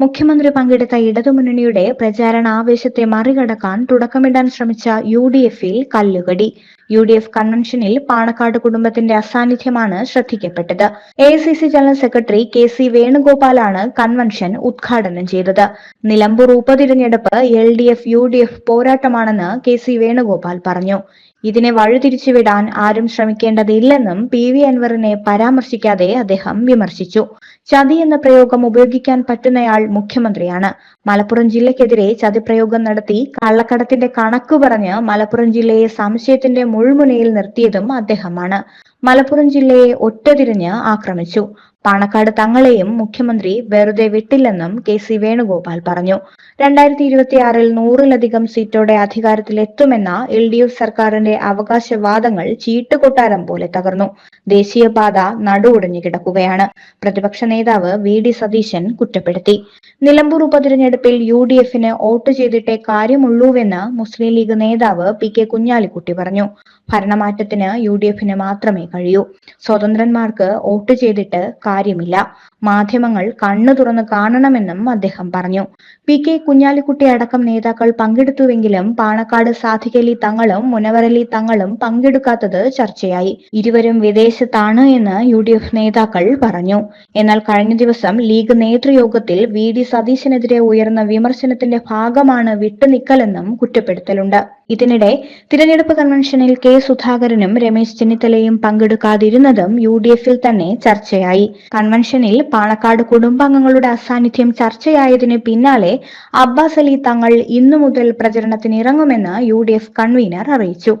മുഖ്യമന്ത്രി പങ്കെടുത്ത ഇടതുമുന്നണിയുടെ പ്രചാരണ ആവേശത്തെ മറികടക്കാൻ തുടക്കമിടാൻ ശ്രമിച്ച യു ഡി എഫിൽ കല്ലുകടി. യു ഡി എഫ് കൺവെൻഷനിൽ പാണക്കാട് കുടുംബത്തിന്റെ അസാന്നിധ്യമാണ് ശ്രദ്ധിക്കപ്പെട്ടത്. A I C C general secretary K C വേണുഗോപാലാണ് convention ഉദ്ഘാടനം ചെയ്തത്. നിലമ്പൂർ ഉപതിരഞ്ഞെടുപ്പ് L D F U D F പോരാട്ടമാണെന്ന് K C Venugopal പറഞ്ഞു. ഇതിനെ വഴിതിരിച്ചുവിടാൻ ആരും ശ്രമിക്കേണ്ടതില്ലെന്നും പി വി അൻവറിനെ പരാമർശിക്കാതെ അദ്ദേഹം വിമർശിച്ചു. ചതി എന്ന പ്രയോഗം ഉപയോഗിക്കാൻ പറ്റുന്നയാൾ മുഖ്യമന്ത്രിയാണ്. മലപ്പുറം ജില്ലയ്ക്കെതിരെ ചതിപ്രയോഗം നടത്തി കള്ളക്കടത്തിന്റെ കണക്ക് പറഞ്ഞ് മലപ്പുറം ജില്ലയെ സംശയത്തിന്റെ മുൾമുനയിൽ നിർത്തിയതും അദ്ദേഹമാണ്. മലപ്പുറം ജില്ലയെ ഒറ്റതിരിഞ്ഞ് ആക്രമിച്ചു. പാണക്കാട് തങ്ങളെയും മുഖ്യമന്ത്രി വെറുതെ വിട്ടില്ലെന്നും കെ സി വേണുഗോപാൽ പറഞ്ഞു. രണ്ടായിരത്തി ഇരുപത്തിയാറിൽ നൂറിലധികം സീറ്റോടെ അധികാരത്തിലെത്തുമെന്ന എൽ ഡി എഫ് സർക്കാരിന്റെ അവകാശവാദങ്ങൾ ചീട്ടുകൊട്ടാരം പോലെ തകർന്നു. ദേശീയപാത നടുവുടഞ്ഞു കിടക്കുകയാണ്. പ്രതിപക്ഷ നേതാവ് വി ഡി സതീശൻ കുറ്റപ്പെടുത്തി. നിലമ്പൂർ ഉപതിരഞ്ഞെടുപ്പിൽ യു ഡി എഫിന് വോട്ട് ചെയ്തിട്ടേ കാര്യമുള്ളൂവെന്ന് മുസ്ലിം ലീഗ് നേതാവ് പി കെ കുഞ്ഞാലിക്കുട്ടി പറഞ്ഞു. ഭരണമാറ്റത്തിന് യു ഡി എഫിന് മാത്രമേ കഴിയൂ. സ്വതന്ത്രന്മാർക്ക് വോട്ട് ചെയ്തിട്ട് കാര്യമില്ല. മാധ്യമങ്ങൾ കണ്ണു തുറന്ന് കാണണമെന്നും അദ്ദേഹം പറഞ്ഞു. പി കെ കുഞ്ഞാലിക്കുട്ടി അടക്കം നേതാക്കൾ പങ്കെടുത്തുവെങ്കിലും പാണക്കാട് സാധികലി തങ്ങളും മുനവരലി തങ്ങളും പങ്കെടുക്കാത്തത് ചർച്ചയായി. ഇരുവരും വിദേശത്താണ് എന്ന് യു ഡി എഫ് നേതാക്കൾ പറഞ്ഞു. എന്നാൽ കഴിഞ്ഞ ദിവസം ലീഗ് നേതൃയോഗത്തിൽ വി ഡി സതീശനെതിരെ ഉയർന്ന വിമർശനത്തിന്റെ ഭാഗമാണ് വിട്ടുനിക്കലെന്നും കുറ്റപ്പെടുത്തലുണ്ട്. ഇതിനിടെ തിരഞ്ഞെടുപ്പ് കൺവെൻഷനിൽ കെ സുധാകരനും രമേശ് ചെന്നിത്തലയും പങ്കെടുക്കാതിരുന്നതും യു ഡി എഫിൽ തന്നെ ചർച്ചയായി. കൺവെൻഷനിൽ പാണക്കാട് കുടുംബാംഗങ്ങളുടെ അസാന്നിധ്യം ചർച്ചയായതിന് പിന്നാലെ അബ്ബാസ് അലി തങ്ങൾ ഇന്നു മുതൽ പ്രചരണത്തിനിറങ്ങുമെന്ന് യു ഡി എഫ് കൺവീനർ അറിയിച്ചു.